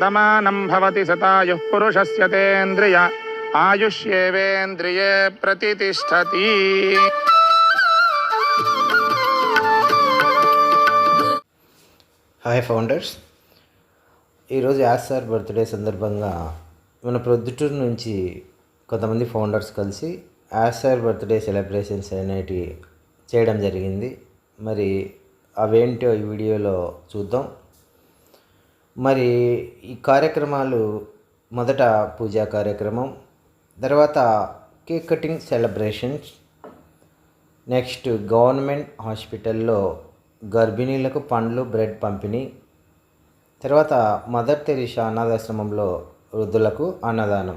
శతమానం భవతి సతాయు పురుషస్య తేంద్రియ ఆయుష్యేవేంద్రియే ప్రతిష్టతి హాయ్ ఫౌండర్స్ ఈరోజు యాస్ సార్ బర్త్డే సందర్భంగా మన ప్రొద్దుటూరు నుంచి కొంతమంది ఫౌండర్స్ కలిసి యాస్ సార్ బర్త్డే సెలబ్రేషన్స్ అనేటివి చేయడం జరిగింది. మరి అవేంటో ఈ వీడియోలో చూద్దాం. మరి ఈ కార్యక్రమాలు మొదట పూజా కార్యక్రమం తర్వాత cake cutting celebrations next government హాస్పిటల్లో గర్భిణీలకు పండ్లు బ్రెడ్ పంపిణీ తర్వాత మదర్ తెరీసా అనాథాశ్రమంలో వృద్ధులకు అన్నదానం.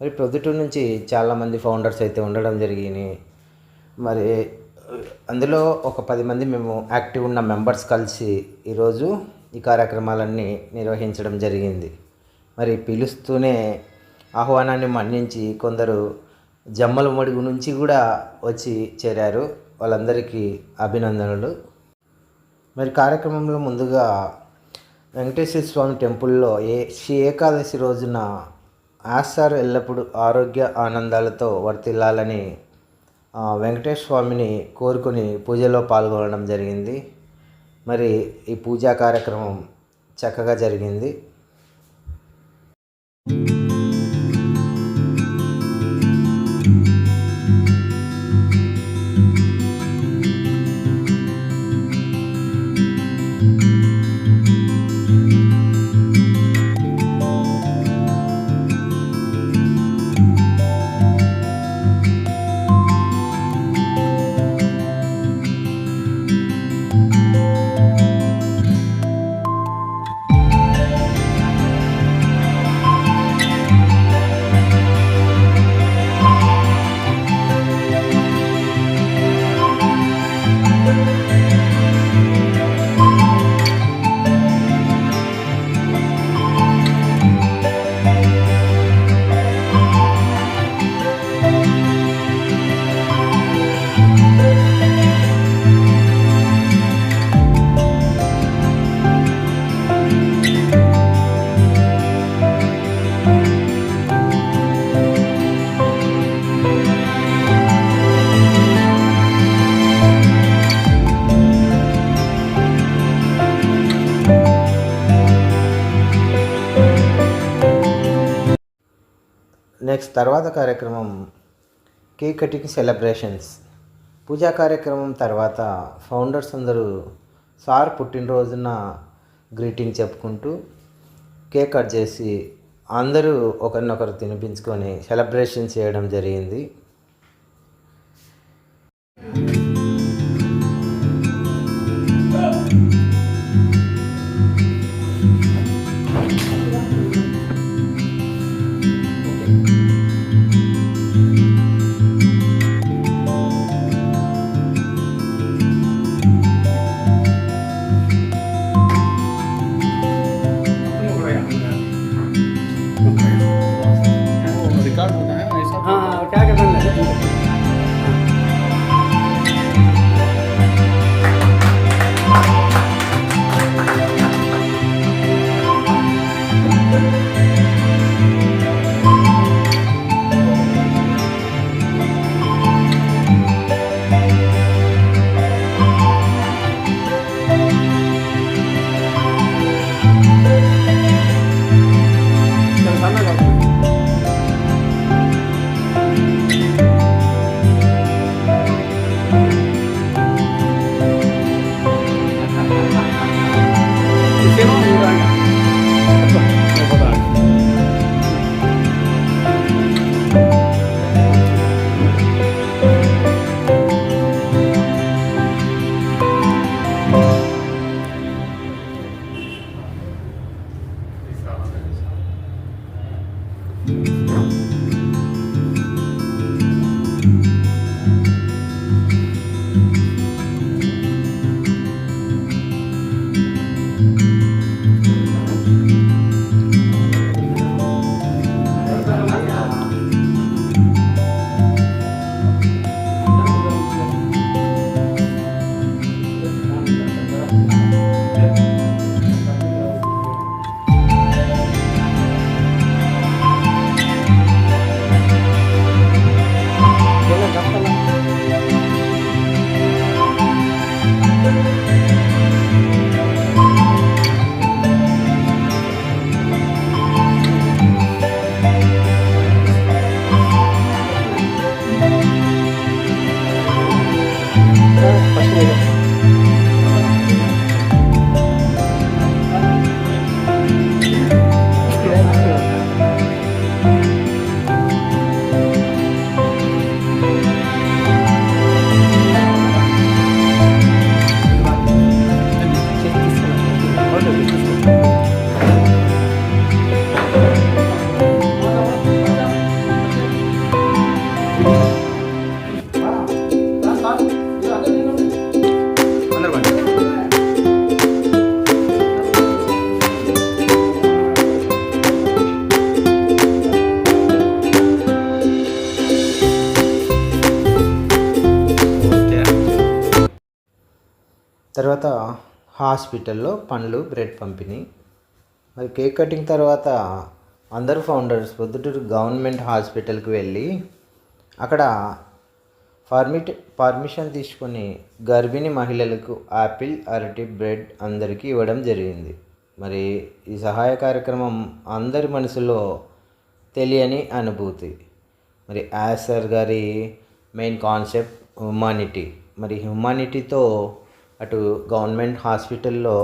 మరి ప్రొద్దుటూరు నుంచి చాలామంది ఫౌండర్స్ అయితే ఉండడం జరిగింది. మరి అందులో ఒక పది మంది మేము యాక్టివ్ ఉన్న మెంబర్స్ కలిసి ఈరోజు ఈ కార్యక్రమాలన్నీ నిర్వహించడం జరిగింది. మరి పిలుస్తూనే ఆహ్వానాన్ని మన్నించి కొందరు జమ్మల మడుగు నుంచి కూడా వచ్చి చేరారు. వాళ్ళందరికీ అభినందనలు. మరి కార్యక్రమంలో ముందుగా వెంకటేశ్వర స్వామి టెంపుల్లో ఏ శ్రీ ఏకాదశి రోజున ఆస్సార్ ఎల్లప్పుడూ ఆరోగ్య ఆనందాలతో వర్తిల్లాలని వెంకటేశ్వర స్వామిని కోరుకొని పూజలో పాల్గొనడం జరిగింది. మరి ఈ పూజా కార్యక్రమం చక్కగా జరిగింది. తర్వాత కార్యక్రమం కేక్ కటింగ్ సెలబ్రేషన్స్. పూజా కార్యక్రమం తర్వాత ఫౌండర్స్ అందరూ సార్ పుట్టినరోజున గ్రీటింగ్ చెప్పుకుంటూ కేక్ కట్ చేసి అందరూ ఒకరినొకరు తినిపించుకొని సెలబ్రేషన్ చేయడం జరిగింది. హాస్పిటల్లో పండ్లు బ్రెడ్ పంపిణీ. మరి కేక్ కటింగ్ తర్వాత అందరు ఫౌండర్స్ పొద్దుటూరు గవర్నమెంట్ హాస్పిటల్కి వెళ్ళి అక్కడ పర్మిట్ పర్మిషన్ తీసుకొని గర్భిణీ మహిళలకు యాపిల్ అరటి బ్రెడ్ అందరికీ ఇవ్వడం జరిగింది. మరి ఈ సహాయ కార్యక్రమం అందరి మనసులో తెలియని అనుభూతి. మరి యాసర్ గారి మెయిన్ కాన్సెప్ట్ హ్యుమానిటీ. మరి హ్యుమానిటీతో అటు గవర్నమెంట్ హాస్పిటల్లో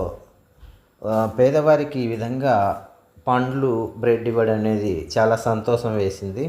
పేదవారికి ఈ విధంగా పండ్లు బ్రెడ్ ఇవ్వడం అనేది చాలా సంతోషం వేసింది.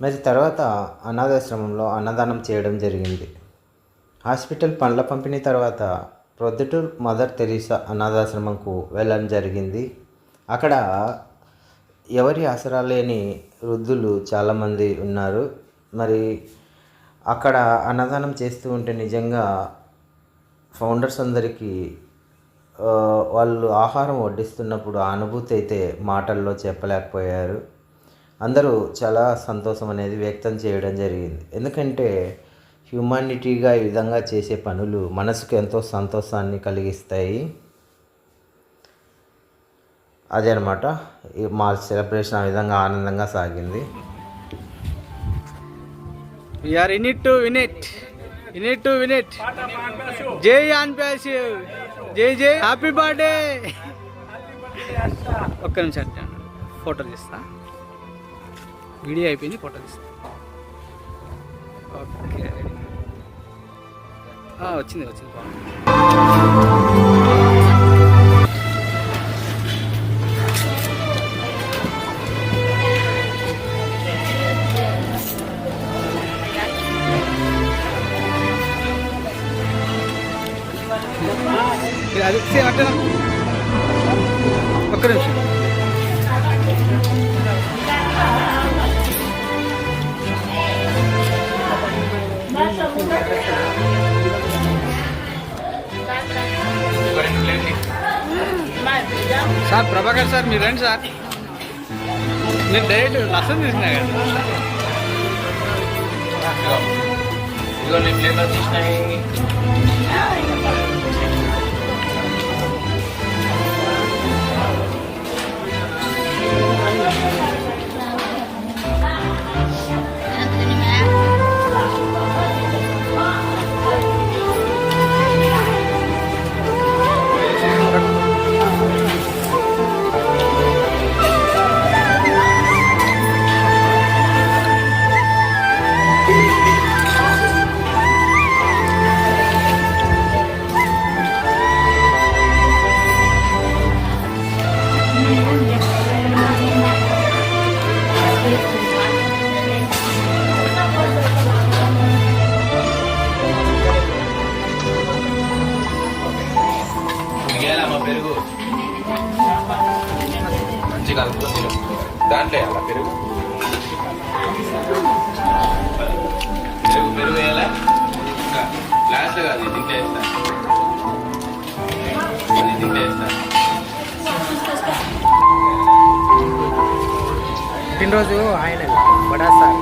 మరి తర్వాత అనాథాశ్రమంలో అన్నదానం చేయడం జరిగింది. హాస్పిటల్ పండ్ల పంపిణీ తర్వాత ప్రొద్దుటూర్ మదర్ తెరీసా అనాథాశ్రమంకు వెళ్ళడం జరిగింది. అక్కడ ఎవరి ఆసరా లేని వృద్ధులు చాలామంది ఉన్నారు. మరి అక్కడ అన్నదానం చేస్తూ ఉంటే నిజంగా ఫౌండర్స్ అందరికీ వాళ్ళు ఆహారం వడ్డిస్తున్నప్పుడు ఆ అనుభూతి అయితే మాటల్లో చెప్పలేకపోయారు. అందరూ చాలా సంతోషం అనేది వ్యక్తం చేయడం జరిగింది. ఎందుకంటే హ్యూమానిటీగా ఈ విధంగా చేసే పనులు మనసుకు ఎంతో సంతోషాన్ని కలిగిస్తాయి. అదే అనమాట ఈ మా సెలబ్రేషన్ ఆ విధంగా ఆనందంగా సాగింది. We're in it to win it in it to win it జై ఆన్ ప్యాస్ జై జై హ్యాపీ బర్త్డే ఒక్క నిమిషం. ఫోటో తీస్తా. వీడియో అయిపోయింది ఫోటో తీస్తా. ఓకే. వచ్చింది వచ్చింది బాగుంది. మీరు రండి సార్. నేను డైరెక్ట్ రసం తీసినా కదా. ఇదిగో నీ ప్లేట్లో తీసినాయి. దాంట్లో వేయాలా? పెరుగు? పెరుగు పెరుగు వేయాలా? ఇంకా లాస్ట్ కాదు ఇది తింటే వేస్తా. ఇది తింటే వేస్తా. పుట్టినరోజు ఆయన బడా సార్.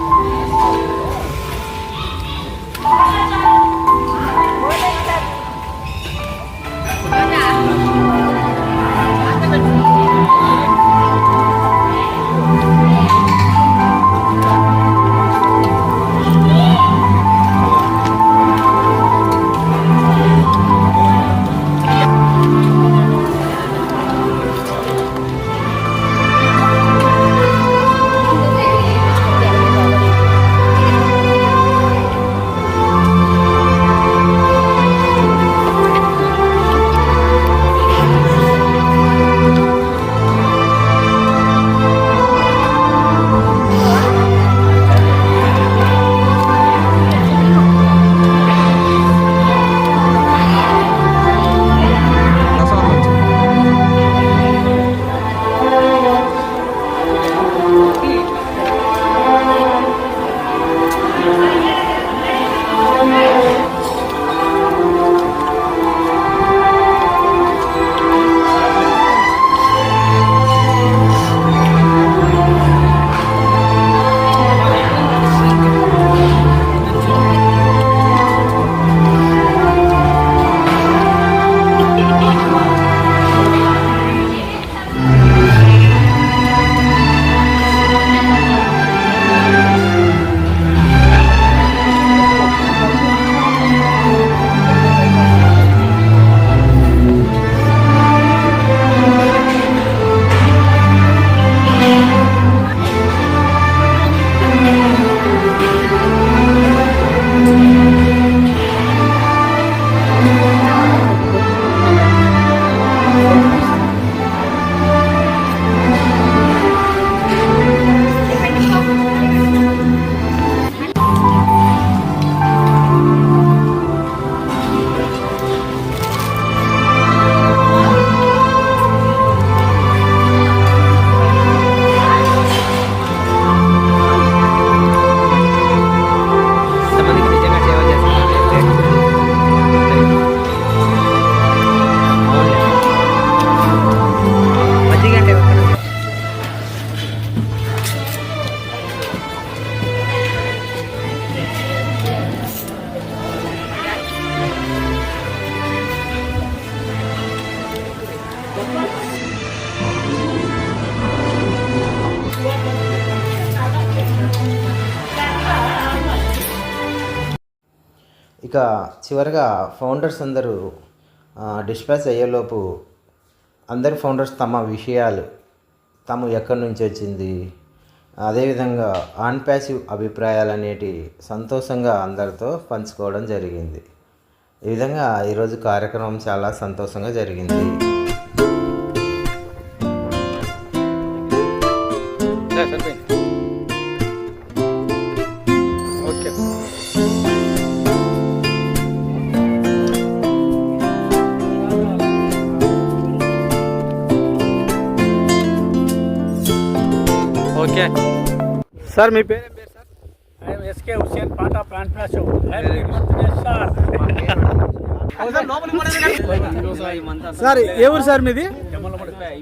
చివరిగా ఫౌండర్స్ అందరూ డిస్పాచ్ అయ్యేలోపు అందరు ఫౌండర్స్ తమ విషయాలు తాము ఎక్కడి నుంచి వచ్చింది అదేవిధంగా ఆన్ ప్యాసివ్ అభిప్రాయాలు అనేటి సంతోషంగా అందరితో పంచుకోవడం జరిగింది. ఈ విధంగా ఈరోజు కార్యక్రమం చాలా సంతోషంగా జరిగింది. సార్ మీ పేరు పేరు sir? Show. Happy birthday, sir. Sir ఏ ఊరు సార్ మీది?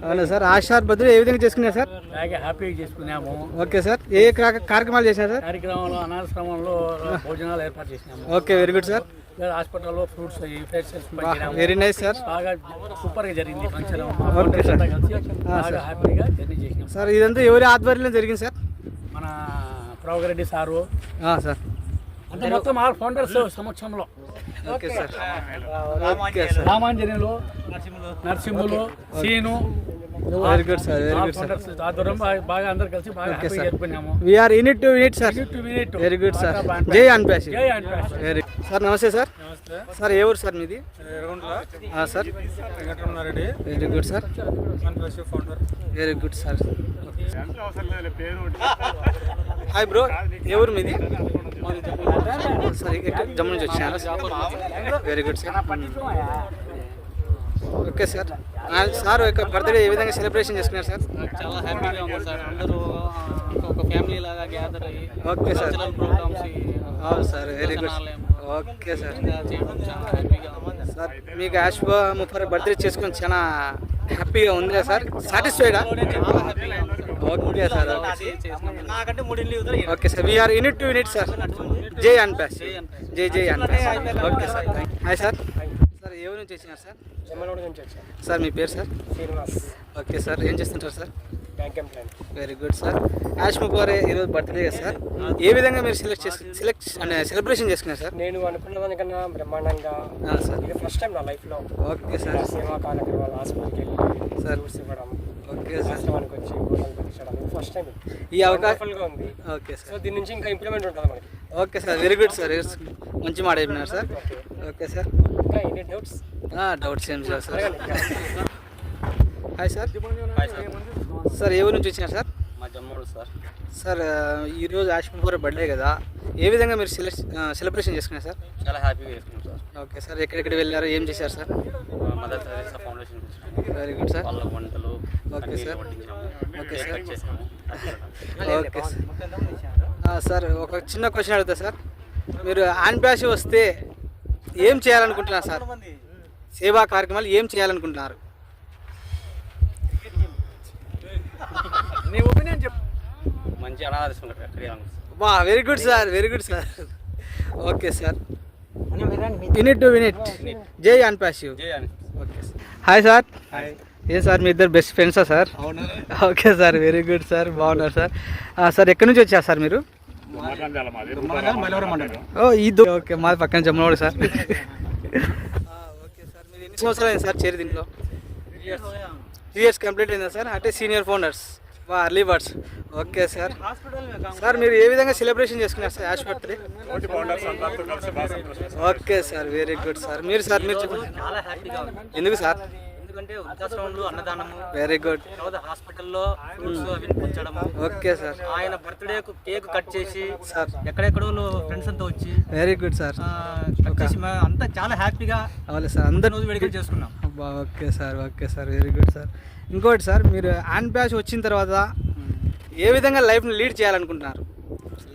అవునా సార్ ఆశార్ బదులు ఏ విధంగా చేసుకున్నారు సార్? అలాగే హ్యాపీ చేసుకున్నాము. ఓకే సార్ ఏ కార్యక్రమాలు చేసినారు సార్? కార్యక్రమంలో అనాథాశ్రమంలో భోజనాలు ఏర్పాటు చేసినాము. Okay very good sir. హాస్పిటల్లో ఫ్రూట్స్ వెరీ నైస్ సార్. బాగా సూపర్గా జరిగింది ఫంక్షన్ ఓకే సార్. హ్యాపీగా జర్నీ చేసినాం. సార్ ఇదంతా ఎవరి ఆధ్వర్యంలో జరిగింది సార్? మన ప్రభాకరెడ్డి సారు. ఆ, సార్. అంటే మొత్తం ఆల్ ఫౌండర్స్ సమక్షంలో. Okay sir. Okay sir. Ramanjaneyulu. Narasimhulu. Seenu. Very good sir very good sir founders ఆధ్వర్యం బాగా- అందరు కలిసి we're unit to unit sir. Very good sir జై జై అన్పాష్. వెరీ సార్ నమస్తే సార్ సార్ ఏ ఊరు సార్ మీది? ఆ, sir very good sir very good sir hi bro ఊరు మీది? సార్ జమ్మూ నుంచి వచ్చినారా very good sir okay sir sir యొక్క బర్త్డే ఏ విధంగా సెలబ్రేషన్ చేసుకున్నారు సార్ చాలా హ్యాపీగా ఉంది సార్ అందరూ ఒక ఫ్యామిలీ లాగా గ్యాదర్ అయ్యి ఓకే సార్ ప్రోగ్రామ్స్ అవును sir very good okay sir sir మీకు యాష్బా ముప్పై బర్త్డే చేసుకొని చాలా హ్యాపీగా ఉందా సార్ సాటిస్ఫైడా ఓకే సార్ నాకంటే మూడు ఇల్లు okay sir we're unit to unit sir జై అన్ ప్యాస్. జై జై అన్ pass. Okay sir hi sir. Sir ఏ ఊరు నుంచి వచ్చినారు సార్? నుంచి సార్ మీ పేరు సార్? శ్రీనివాస్. ఓకే సార్ ఏం చేస్తుంటారు sir? Bank employee. Very good sir Yash ముప్పవరే ఈరోజు బర్త్డే కదా సార్? ఏ విధంగా మీరు సెలెక్ట్ చేసి సెలెక్ట్ అంటే సెలబ్రేషన్ చేసుకున్నారు సార్? నేను అనుకున్న దానికన్నా బ్రహ్మాండంగా ఆ, సార్. ఇది ఫస్ట్ టైం నా లైఫ్లో ఓకే సార్. సేవా కార్యక్రమాలు హాస్పిటల్కి వెళ్ళి సార్. ఇవ్వడం. వచ్చి ఇది ఫస్ట్ టైం ఈ అవకాశం వండర్ఫుల్గా ఉంది. ఓకే సో సార్ దీని నుంచి ఇంకా ఇంప్లిమెంట్ ఉంటుంది మనకి? Okay sir very good sir మంచి మాట చెప్పినారు సార్ ఓకే సార్ ఇంకా డౌట్స్ డౌట్స్ ఏం సార్ హాయ్ సార్ సార్ ఏ ఊరు నుంచి వచ్చినారు సార్ మా జమ్మూడు సార్ సార్ ఈరోజు ఆశ్మపూర్ బర్త్డే కదా. ఏ విధంగా మీరు సెల సెలబ్రేషన్ చేసుకున్నారు సార్? చాలా హ్యాపీగా చేసుకున్నాం సార్. ఓకే సార్ ఎక్కడెక్కడ వెళ్ళారు ఏం చేశారు సార్? మదర్ తెరేసా ఫౌండేషన్ వచ్చినాము వెరీ గుడ్ సార్ వాళ్ళ వంటలు okay sir. Okay sir. Okay sir. Sir ఒక చిన్న క్వశ్చన్ అడుగుతా సార్. మీరు ఆన్ ప్యాష్ వస్తే ఏం చేయాలనుకుంటున్నారు సార్? సేవా కార్యక్రమాలు ఏం చేయాలనుకుంటున్నారు? నీ ఒపీనియన్ చెప్పు. మంచి అనాథాశ్రమం కట్టాలి వా very good sir very good sir okay sir unit to unit జై అని ఓకే హాయ్ సార్ ఏ సార్ మీ ఇద్దరు బెస్ట్ ఫ్రెండ్సా sir okay sir very good sir బాగున్నారు సార్ సార్ ఎక్కడి నుంచి వచ్చారు సార్ మీరు? ఓ ఇది ఓకే మాది పక్కన జమ్మనోడు సార్ ఓకే సార్ మీరు ఎన్ని సంవత్సరాలు అయింది సార్ చేరి దీంట్లో? త్రీ ఇయర్స్ కంప్లీట్ అయిందా సార్ అంటే సీనియర్ ఫౌండర్స్ వా early birds okay sir sir మీరు ఏ విధంగా సెలబ్రేషన్ చేసుకున్నారు sir Yash birthday? Okay sir very good sir మీరు సార్ మీరు చెప్పండి. చాలా హ్యాపీగా ఉంది. ఎందుకు సార్ ఎందుకంటే వృద్ధాశ్రమంలో అన్నదానము వెరీ గుడ్ తర్వాత హాస్పిటల్లో అవి పంచడము ఓకే సార్ ఆయన బర్త్డేకు కేక్ కట్ చేసి సార్ ఎక్కడెక్కడో ఫ్రెండ్స్ అంతా వచ్చి వెరీ గుడ్ సార్ అంతా చాలా హ్యాపీగా అవును సార్ అందరు రోజు వేడుకలు చేసుకున్నాం. Okay sir okay sir very good sir ఇంకోటి సార్ మీరు హ్యాండ్ బ్యాచ్ వచ్చిన తర్వాత ఏ విధంగా లైఫ్ని లీడ్ చేయాలనుకుంటున్నారు?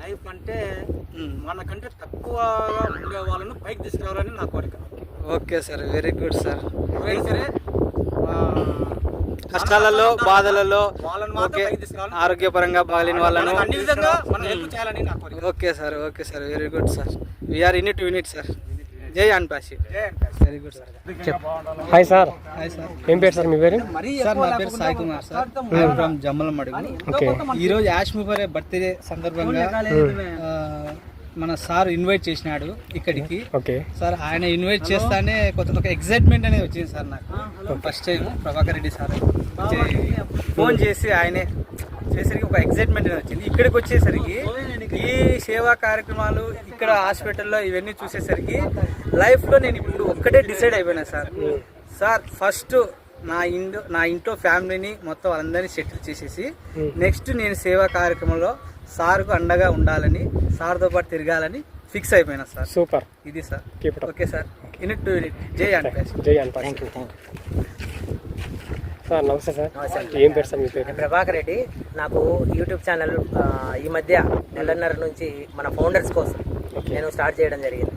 లైఫ్ అంటే. మనకంటే తక్కువగా ఉండే వాళ్ళను పైకి తీసుకురావాలని నా కోరిక. Okay sir very good sir. సరే కష్టాలలో బాధలలో ఓకే. ఆరోగ్యపరంగా బాగాలేని వాళ్ళను అన్ని విధంగా మనం చేయాలని okay sir okay sir very good sir. We're unit unit sir. జై అన్ పాసి very good sir hi sir hi sir ఏం పేరు సార్ మీ పేరు? సార్ నా పేరు Sai Kumar sir from Jammalamadugu. Okay ఈ రోజు యాష్ ముఫరే బర్త్డే సందర్భంగా ఆ, మన సార్ ఇన్వైట్ చేసినాడు ఇక్కడికి. ఓకే సార్ ఆయన ఇన్వైట్ చేస్తానే కొంత ఒక ఎగ్జైట్మెంట్ అనేది వచ్చింది సార్ నాకు. First time Prabhakar Reddy sir. Phone చేసి ఆయనే చేసరికి ఒక ఎగ్జైట్మెంట్ అనేది వచ్చింది. ఇక్కడికి వచ్చేసరికి ఈ సేవా కార్యక్రమాలు ఇక్కడ హాస్పిటల్లో ఇవన్నీ చూసేసరికి లైఫ్లో నేను ఇప్పుడు ఒక్కటే డిసైడ్ అయిపోయినా సార్. సార్ ఫస్ట్ నా ఇంట్లో నా ఇంట్లో ఫ్యామిలీని మొత్తం అందరినీ సెటిల్ చేసేసి నెక్స్ట్ నేను సేవా కార్యక్రమంలో సార్కు అండగా ఉండాలని సార్తో పాటు తిరగాలని ఫిక్స్ అయిపోయినా సార్. సూపర్. ఇది sir. Okay sir. In it to it జై అంటే జై అన్పాస్ thank you thank you sir. నమస్తే సార్. ఏం పేరు సార్ మీ పేరు? ప్రభాకర్ రెడ్డి. నాకు యూట్యూబ్ ఛానల్ ఈ మధ్య నెలన్నర నుంచి మన ఫౌండర్స్ కోసం నేను స్టార్ట్ చేయడం జరిగింది.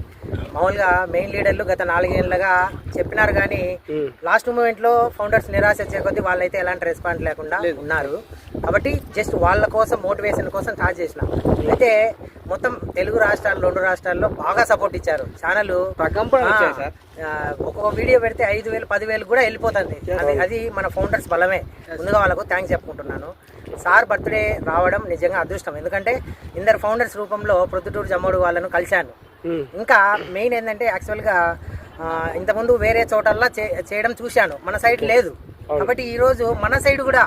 మామూలుగా మెయిన్ లీడర్లు గత నాలుగేళ్ళుగా చెప్పినారు కానీ లాస్ట్ మూమెంట్లో ఫౌండర్స్ నిరాశ వచ్చే కొద్దీ వాళ్ళైతే ఎలాంటి రెస్పాన్స్ లేకుండా ఉన్నారు. కాబట్టి జస్ట్ వాళ్ళ కోసం మోటివేషన్ కోసం స్టార్ట్ చేసిన. అయితే మొత్తం తెలుగు రాష్ట్రాలు రెండు రాష్ట్రాల్లో బాగా సపోర్ట్ ఇచ్చారు. ఛానల్. ఒక్కొక్క వీడియో పెడితే ఐదు వేలు పదివేలు కూడా వెళ్ళిపోతుంది. అది అది మన ఫౌండర్స్ బలమే. ముందుగా వాళ్ళకు థ్యాంక్స్ చెప్పుకుంటున్నాను. సార్ బర్త్డే రావడం నిజంగా అదృష్టం. ఎందుకంటే ఇందరు ఫౌండర్స్ రూపంలో ప్రొద్దుటూరు జమ్మోడు వాళ్ళను కలిశాను. ఇంకా మెయిన్ ఏంటంటే యాక్చువల్గా ఇంతకుముందు వేరే చోటల్లా చేయడం చూశాను. మన సైడ్ లేదు. కాబట్టి ఈ రోజు మన సైడ్ కూడా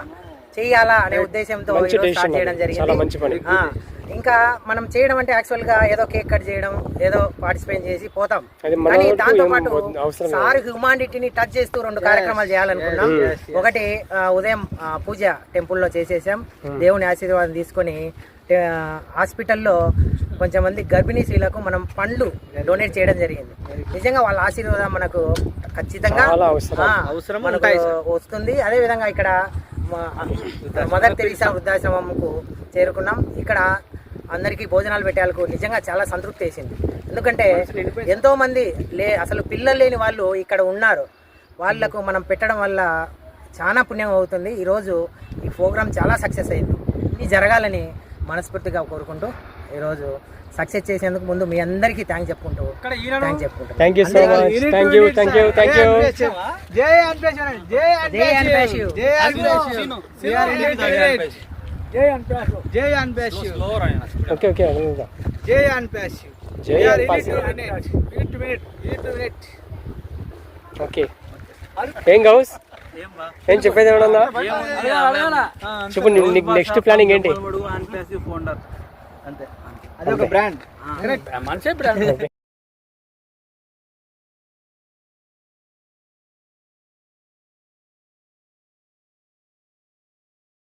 చేయాలా అనే ఉద్దేశంతో స్టార్ట్ చేయడం అది. చాలా మంచి పని. జరిగింది ఇంకా మనం చేయడం అంటే యాక్చువల్గా ఏదో కేక్ కట్ చేయడం ఏదో పార్టిసిపేట్ చేసి పోతాం కానీ దాంతో పాటు. సార్ హ్యుమానిటీని టచ్ చేస్తూ రెండు కార్యక్రమాలు చేయాలనుకున్నాం ఒకటి ఆ, ఉదయం పూజ టెంపుల్లో చేసేసాం దేవుని ఆశీర్వాదం తీసుకొని హాస్పిటల్లో కొంచెం మంది గర్భిణీ స్త్రీలకు మనం పండ్లు డొనేట్ చేయడం జరిగింది. నిజంగా వాళ్ళ ఆశీర్వాదం మనకు ఖచ్చితంగా అవసరం. మనకు. వస్తుంది. అదే విధంగా ఇక్కడ మదర్ తెరీసా వృద్ధాశ్రమంకు చేరుకున్నాం. ఇక్కడ అందరికీ భోజనాలు పెట్టేందుకు నిజంగా చాలా సంతృప్తి వేసింది. ఎందుకంటే ఎంతో మంది లే అసలు పిల్లలు లేని వాళ్ళు ఇక్కడ ఉన్నారు. వాళ్ళకు మనం పెట్టడం వల్ల చాలా పుణ్యం అవుతుంది. ఈరోజు ఈ ప్రోగ్రామ్ చాలా సక్సెస్ అయింది. ఇది జరగాలని మనస్ఫూర్తిగా కోరుకుంటూ ఈరోజు సక్సెస్ చేసేందుకు ముందు మీ అందరికీ థ్యాంక్స్ చెప్పుకుంటూ చెప్పుకుంటూ. Thank you so much thank you thank you thank you జై మినిట్ మినిట్ మినిట్ ఓకే ఏం గౌస్? ఏం చెప్పేది ఏమన్నా చెప్పు నీ- నీకు నెక్స్ట్ ప్లానింగ్ ఏంటి? అంతే. అది ఒక బ్రాండ్ మనిషే బ్రాండ్